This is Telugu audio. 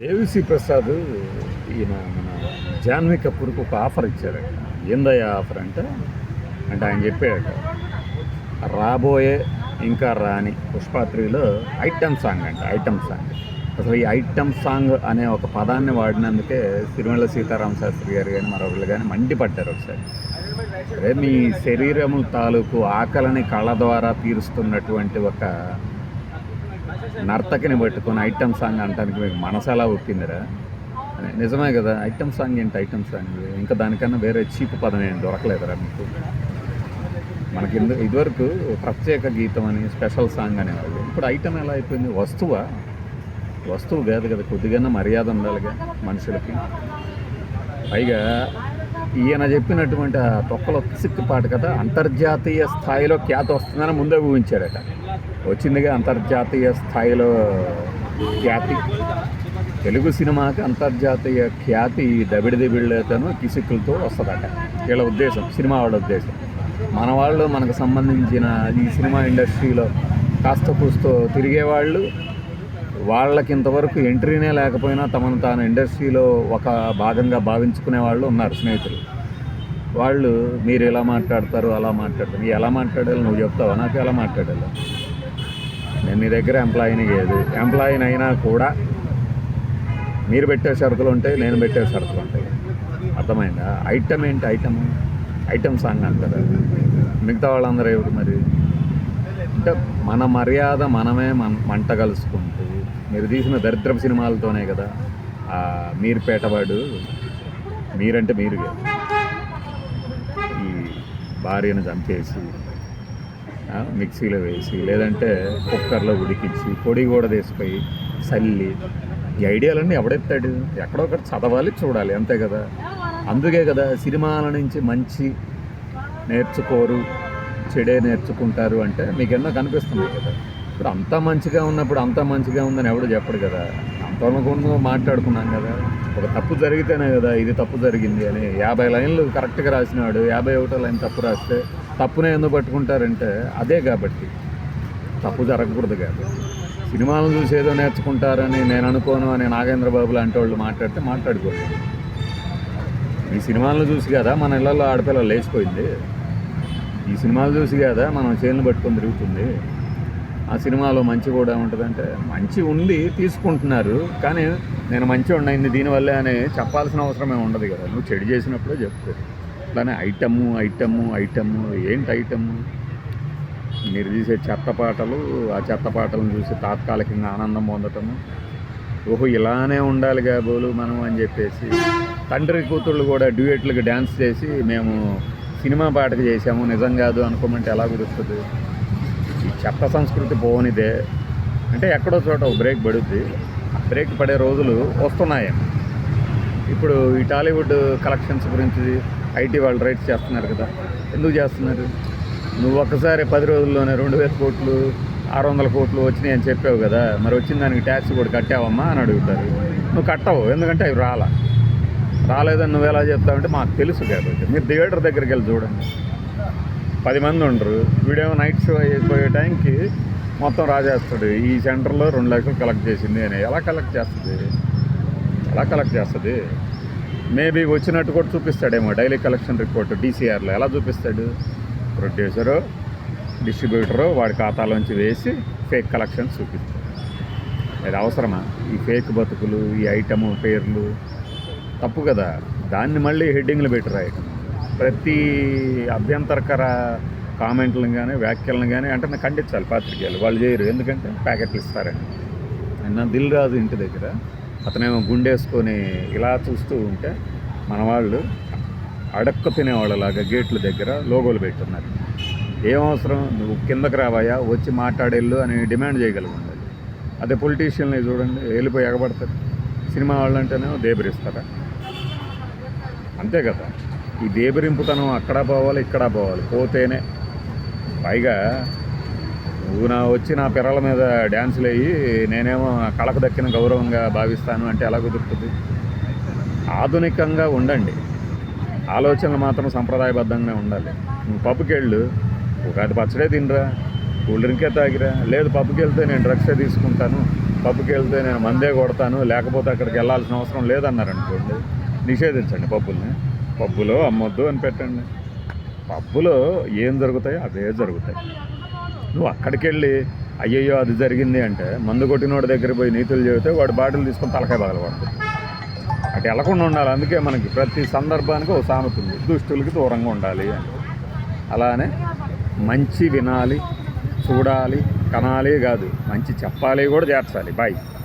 దేవిశ్రీ ప్రసాద్ ఈయన మన జాన్వీ కపూర్కి ఒక ఆఫర్ ఇచ్చారట. ఏందయ్యా ఆఫర్ అంటే? అంటే ఆయన చెప్పాడట రాబోయే ఇంకా రాని పుష్పాత్రిలో ఐటమ్ సాంగ్ అంట ఐటమ్ సాంగ్. అసలు ఈ ఐటమ్ సాంగ్ అనే ఒక పదాన్ని వాడినందుకే తిరుమల సీతారామ శాస్త్రి గారు కానీ మరొకరు కానీ మండిపడ్డారు ఒకసారి. అదే మీ శరీరము తాలూకు ఆకలిని కళ్ళ ద్వారా తీరుస్తున్నటువంటి ఒక నర్తకిని పట్టుకొని ఐటమ్ సాంగ్ అంటానికి మీకు మనసు ఎలా ఒప్పిందిరా నిజమే కదా ఐటమ్ సాంగ్ ఏంటి ఐటమ్ సాంగ్? ఇంకా దానికన్నా వేరే చీప్ పదం ఏం దొరకలేదురా మీకు. మనకి ఇందు ఇదివరకు ప్రత్యేక గీతం అని స్పెషల్ సాంగ్ అనేవాళ్ళు. ఇప్పుడు ఐటమ్ ఎలా అయిపోయింది? వస్తువా? వస్తువు కాదు కదా కొద్దిగా మర్యాద ఉండాలిగా మనుషులకి. పైగా ఈయన చెప్పినటువంటి ఆ తొక్కలో సిక్కు పాట కదా అంతర్జాతీయ స్థాయిలో ఖ్యాతి వస్తుందని ముందే ఊహించాడట. వచ్చిందిగా అంతర్జాతీయ స్థాయిలో ఖ్యాతి. తెలుగు సినిమాకి అంతర్జాతీయ ఖ్యాతి దబిడి దిబిళ్ళతోనూ కిసిక్కులతో వస్తుందట. వీళ్ళ ఉద్దేశం సినిమా వాళ్ళ ఉద్దేశం. మన వాళ్ళు మనకు సంబంధించిన ఈ సినిమా ఇండస్ట్రీలో కాస్త కూస్తో తిరిగేవాళ్ళు వాళ్ళకి ఇంతవరకు ఎంట్రీనే లేకపోయినా తమను తాను ఇండస్ట్రీలో ఒక భాగంగా భావించుకునే వాళ్ళు ఉన్నారు స్నేహితులు. వాళ్ళు మీరు ఎలా మాట్లాడతారు అలా మాట్లాడతారు. నీ ఎలా మాట్లాడాలి నువ్వు చెప్తావా? నాకు ఎలా మాట్లాడాలి? నేను నీ దగ్గర ఎంప్లాయీని కాదు. ఎంప్లాయీని అయినా కూడా మీరు పెట్టే షరతులు ఉంటాయి నేను పెట్టే షరతులు ఉంటాయి. అర్థమైందా? ఐటమ్ ఏంటి? ఐటమ్ ఐటమ్ సాంగ్ అంటారు? మిగతా వాళ్ళందరూ ఎవరు మరి? అంటే మన మర్యాద మనమే మన మంట కలుసుకుంటూ మీరు తీసిన దరిద్రపు సినిమాలతోనే కదా మీరు పేటవాడు మీరంటే మీరు ఈ భార్యను చంపేసి మిక్సీలో వేసి లేదంటే కుక్కర్లో ఉడికించి పొడి కూడా తీసిపోయి చల్లి ఈ ఐడియాలన్నీ ఎవడెత్తాడు? ఎక్కడో ఒకటి చదవాలి చూడాలి అంతే కదా. అందుకే కదా సినిమాల నుంచి మంచి నేర్చుకోరు చెడే నేర్చుకుంటారు అంటే మీకు ఎన్నో కనిపిస్తుంది కదా. ఇప్పుడు అంత మంచిగా ఉన్నప్పుడు అంత మంచిగా ఉందని ఎవడు చెప్పడు కదా. అంతవరకు మాట్లాడుకున్నాం కదా. ఒక తప్పు జరిగితేనే కదా ఇది తప్పు జరిగింది అని యాభై లైన్లు కరెక్ట్గా రాసినాడు యాభై ఒకటో లైన్ తప్పు రాస్తే తప్పునే ఎందుకు పట్టుకుంటారంటే అదే కాబట్టి. తప్పు జరగకూడదు కాబట్టి సినిమాలను చూసి ఏదో నేర్చుకుంటారని నేను అనుకోను అని నాగేంద్ర బాబు లాంటి వాళ్ళు మాట్లాడితే మాట్లాడుకోండి. ఈ సినిమాలను చూసి కదా మన ఇళ్ళల్లో ఆడపిల్లలు లేచిపోయింది. ఈ సినిమాలు చూసి కదా మనం చేతులు పట్టుకొని తిరుగుతుంది. ఆ సినిమాలో మంచి కూడా ఉంటుందంటే మంచి ఉంది తీసుకుంటున్నారు. కానీ నేను మంచి ఉన్నాయింది దీనివల్లే అని చెప్పాల్సిన అవసరమే ఉండదు కదా. నువ్వు చెడు చేసినప్పుడే చెప్తావు అట్లానే ఐటము ఐటము ఐటము ఏంటి ఐటము? మీరు తీసే చెత్త పాటలు ఆ చెత్త పాటలను చూసి తాత్కాలికంగా ఆనందం పొందటము. ఓహో ఇలానే ఉండాలి కాబోలు మనం అని చెప్పేసి. తండ్రి కూతుళ్ళు కూడా డ్యూయెట్లకు డ్యాన్స్ చేసి మేము సినిమా పాటకు చేసాము నిజం కాదు అనుకోమంటే ఎలా కుదురుతుంది? ఈ చెత్త సంస్కృతి పోనిదే. అంటే ఎక్కడో చోట బ్రేక్ పడుద్ది. ఆ బ్రేక్ పడే రోజులు వస్తున్నాయి. ఇప్పుడు ఈ టాలీవుడ్ కలెక్షన్స్ గురించి ఐటీ వాళ్ళు రైట్స్ చేస్తున్నారు కదా. ఎందుకు చేస్తున్నారు? నువ్వు ఒక్కసారి పది రోజుల్లోనే రెండు వేల కోట్లు ఆరు వందల కోట్లు వచ్చినాయి అని చెప్పావు కదా. మరి వచ్చిన దానికి ట్యాక్స్ కూడా కట్టావమ్మా అని అడుగుతారు. నువ్వు కట్టవు ఎందుకంటే అవి రాలా. రాలేదని నువ్వు ఎలా చెప్తావంటే మాకు తెలుసు కాబట్టి మీరు థియేటర్ దగ్గరికి వెళ్ళి చూడండి. పది మంది ఉండరు. వీడేమో నైట్ షో అయిపోయే టైంకి మొత్తం రాజేస్తాడు. ఈ సెంటర్లో రెండు లక్షలు కలెక్ట్ చేసింది అని. ఎలా కలెక్ట్ చేస్తుంది? ఎలా కలెక్ట్ చేస్తుంది? మేబీ వచ్చినట్టు కూడా చూపిస్తాడేమో. డైలీ కలెక్షన్ రిపోర్ట్ డీసీఆర్లో ఎలా చూపిస్తాడు? ప్రొడ్యూసరు డిస్ట్రిబ్యూటరు వాడి ఖాతాలోంచి వేసి ఫేక్ కలెక్షన్స్ చూపిస్తాడు. అది అవసరమా? ఈ ఫేక్ బతుకులు ఈ ఐటము పేర్లు తప్పు కదా. దాన్ని మళ్ళీ హెడ్డింగ్లు పెట్టి రాయటం. ప్రతి అభ్యంతరకర కామెంట్లను కానీ వ్యాఖ్యలను కానీ అంటే ఖండించాలి పాత్రికేయులు. వాళ్ళు చేయరు. ఎందుకంటే ప్యాకెట్లు ఇస్తారని. నిన్న దిల్ రాజు ఇంటి దగ్గర అతనేమో గుండేసుకొని ఇలా చూస్తూ ఉంటే మన వాళ్ళు అడక్కు తినేవాళ్ళలాగా గేట్ల దగ్గర లోగోలు పెట్టున్నారు. ఏం అవసరం నువ్వు కిందకి రావాయా వచ్చి మాట్లాడేళ్ళు అని డిమాండ్ చేయగలిగి ఉండాలి అదే పొలిటీషియన్లు చూడండి వెళ్ళిపోయి ఎగబడతారు. సినిమా వాళ్ళు అంటేనేమో దేబరిస్తారా? అంతే కదా. ఈ దేబరింపుతనం అక్కడ పోవాలి ఇక్కడ పోవాలి పోతేనే. పైగా నువ్వు నా వచ్చి నా పిల్లల మీద డ్యాన్సులు అయ్యి నేనేమో కళకు దక్కిన గౌరవంగా భావిస్తాను అంటే ఎలా కుదురుతుంది? ఆధునికంగా ఉండండి. ఆలోచనలు మాత్రం సంప్రదాయబద్ధంగా ఉండాలి. నువ్వు పప్పుకెళ్ళు ఒకటి ఉగాది పచ్చడే తినరా కూల్ డ్రింకే తాగిరా లేదు పప్పుకి వెళ్తే నేను డ్రగ్సే తీసుకుంటాను పప్పుకి వెళ్తే నేను మందే కొడతాను లేకపోతే అక్కడికి వెళ్ళాల్సిన అవసరం లేదన్నారనుకోండి నిషేధించండి పబ్బుల్ని. పబ్బులో అమ్మొద్దు అని పెట్టండి. పబ్బులో ఏం జరుగుతాయో అవే జరుగుతాయి. నువ్వు అక్కడికి వెళ్ళి అయ్యయ్యో అది జరిగింది అంటే మందు కొట్టినోడి దగ్గర పోయి నీతులు చెబితే వాడు బాటిల్ తీసుకొని తలకాయ పగలబడుతుంది అటు వెళ్ళకుండా ఉండాలి. అందుకే మనకి ప్రతి సందర్భానికి ఒక సామెత ఉంది. దుష్టులకి దూరంగా ఉండాలి అని. అలానే మంచి వినాలి చూడాలి కనాలి కాదు. మంచి చెప్పాలి కూడా చేర్చాలి. బాయ్.